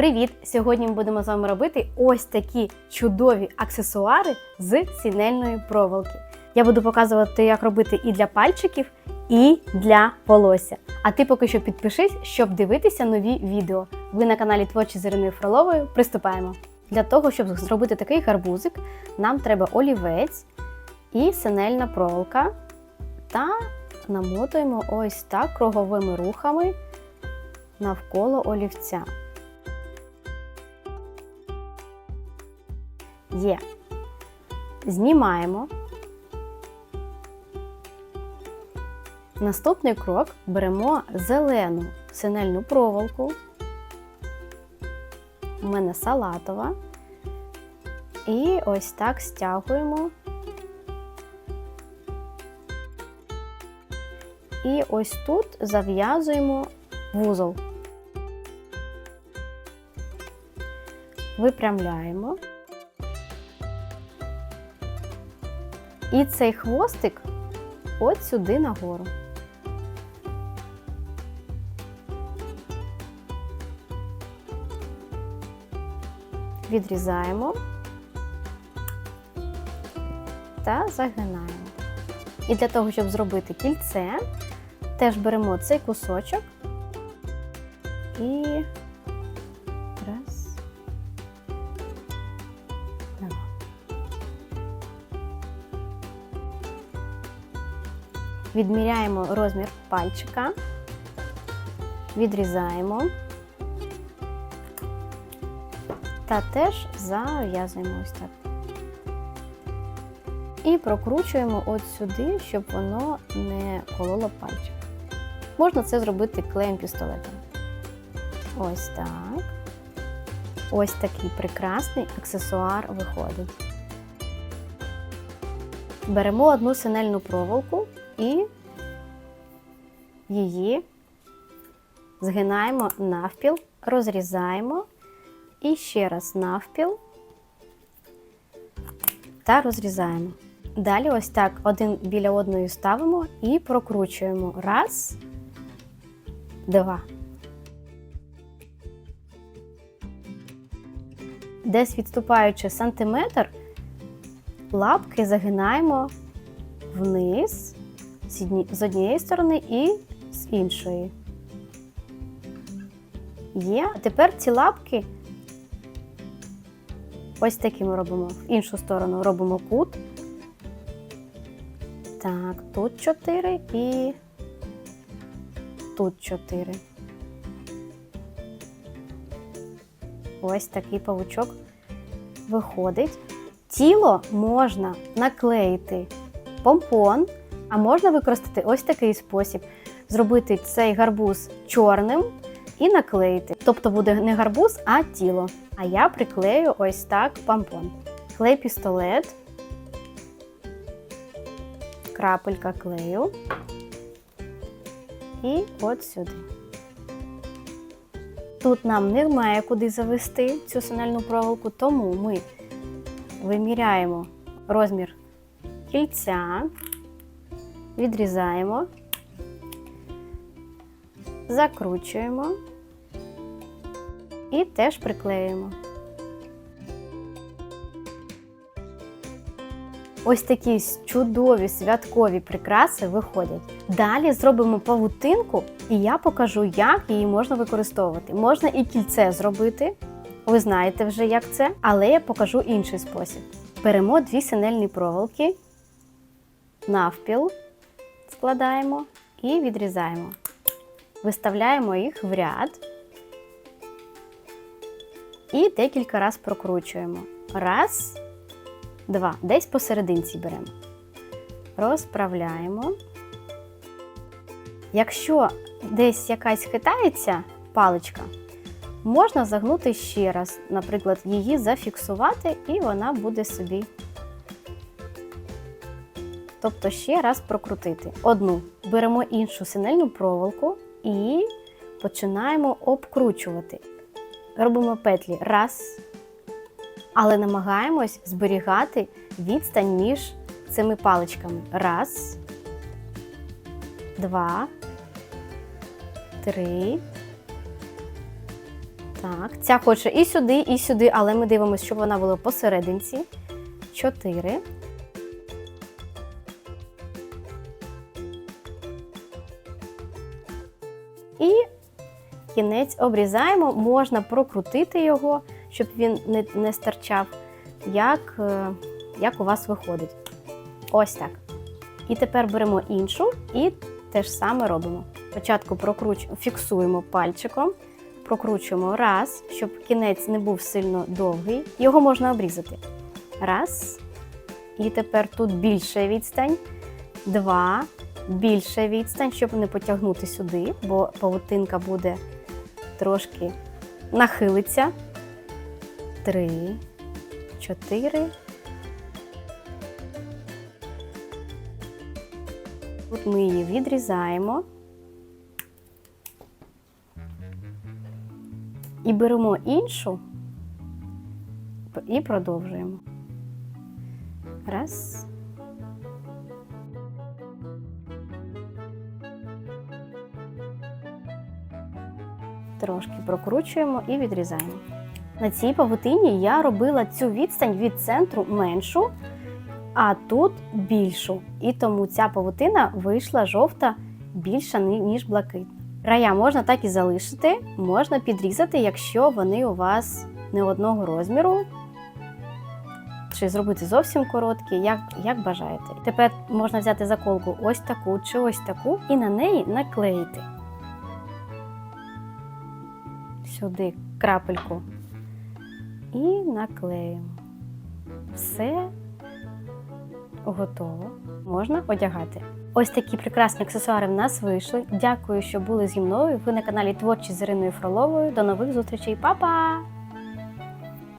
Привіт! Сьогодні ми будемо з вами робити ось такі чудові аксесуари з сінельної проволоки. Я буду показувати, як робити і для пальчиків, і для волосся. А ти поки що підпишись, щоб дивитися нові відео. Ви на каналі Творчі з Іриною Фроловою. Приступаємо. Для того, щоб зробити такий гарбузик, нам треба олівець і синельна проволока. Та намотуємо ось так круговими рухами навколо олівця. Є. Знімаємо. Наступний крок беремо зелену синельну проволоку. У мене салатова. І ось так стягуємо. І ось тут зав'язуємо вузол. Випрямляємо. І цей хвостик от сюди нагору. Відрізаємо та загинаємо. І для того, щоб зробити кільце, теж беремо цей кусочок і Відміряємо розмір пальчика, відрізаємо та теж зав'язуємо ось так. І прокручуємо от сюди, щоб воно не кололо пальчик. Можна це зробити клеєм пістолетом. Ось так. Ось такий прекрасний аксесуар виходить. Беремо одну синельну проволоку і її згинаємо навпіл, розрізаємо і ще раз навпіл та розрізаємо. Далі ось так один біля одної ставимо і прокручуємо. Раз, два. Десь відступаючи сантиметр, лапки загинаємо вниз з однієї сторони і з іншої. Є. Тепер ці лапки ось такими робимо. В іншу сторону робимо кут. Так, тут 4 і тут 4. Ось такий павучок виходить. Тіло можна наклеїти помпон, а можна використати ось такий спосіб: зробити цей гарбуз чорним і наклеїти. Тобто буде не гарбуз, а тіло. А я приклею ось так помпон. Клей пістолет, крапелька клею і от сюди. Тут нам немає куди завести цю синельну проволоку, тому ми виміряємо розмір кільця, відрізаємо, закручуємо і теж приклеюємо. Ось такі чудові святкові прикраси виходять. Далі зробимо павутинку, і я покажу, як її можна використовувати. Можна і кільце зробити, ви знаєте вже, як це, але я покажу інший спосіб. Беремо дві синельні проволоки, навпіл складаємо і відрізаємо. Виставляємо їх в ряд і декілька разів прокручуємо. Раз, два. Десь посерединці беремо. Розправляємо. Якщо десь якась хитається паличка, можна загнути ще раз, наприклад, її зафіксувати, і вона буде собі. Тобто ще раз прокрутити. Одну. Беремо іншу синельну проволоку і починаємо обкручувати. Робимо петлі раз, але намагаємось зберігати відстань між цими паличками. Раз, два, три, Так, ця хоче і сюди, і сюди, але ми дивимося, щоб вона була посерединці. Чотири. Кінець обрізаємо. Можна прокрутити його, щоб він не, не стирчав, як, е, як у вас виходить. Ось так. І тепер беремо іншу і те ж саме робимо. Спочатку прокруч... фіксуємо пальчиком, прокручуємо раз, щоб кінець не був сильно довгий. Його можна обрізати. Раз. І тепер тут більша відстань. Два. Більша відстань, щоб не потягнути сюди, бо павутинка буде трошки нахилиться. Три, чотири. Тут ми її відрізаємо. І беремо іншу і продовжуємо. Раз. Трошки прокручуємо і відрізаємо. На цій павутині я робила цю відстань від центру меншу, а тут більшу. І тому ця павутина вийшла жовта більша, ніж блакитна. Края можна так і залишити, можна підрізати, якщо вони у вас не одного розміру. Чи зробити зовсім короткі, як, як бажаєте. Тепер можна взяти заколку ось таку чи ось таку і на неї наклеїти. Сюди крапельку. І наклеїмо. Все готово. Можна одягати. Ось такі прекрасні аксесуари в нас вийшли. Дякую, що були зі мною. Ви на каналі Творчі з Іриною Фроловою. До нових зустрічей, Па-па!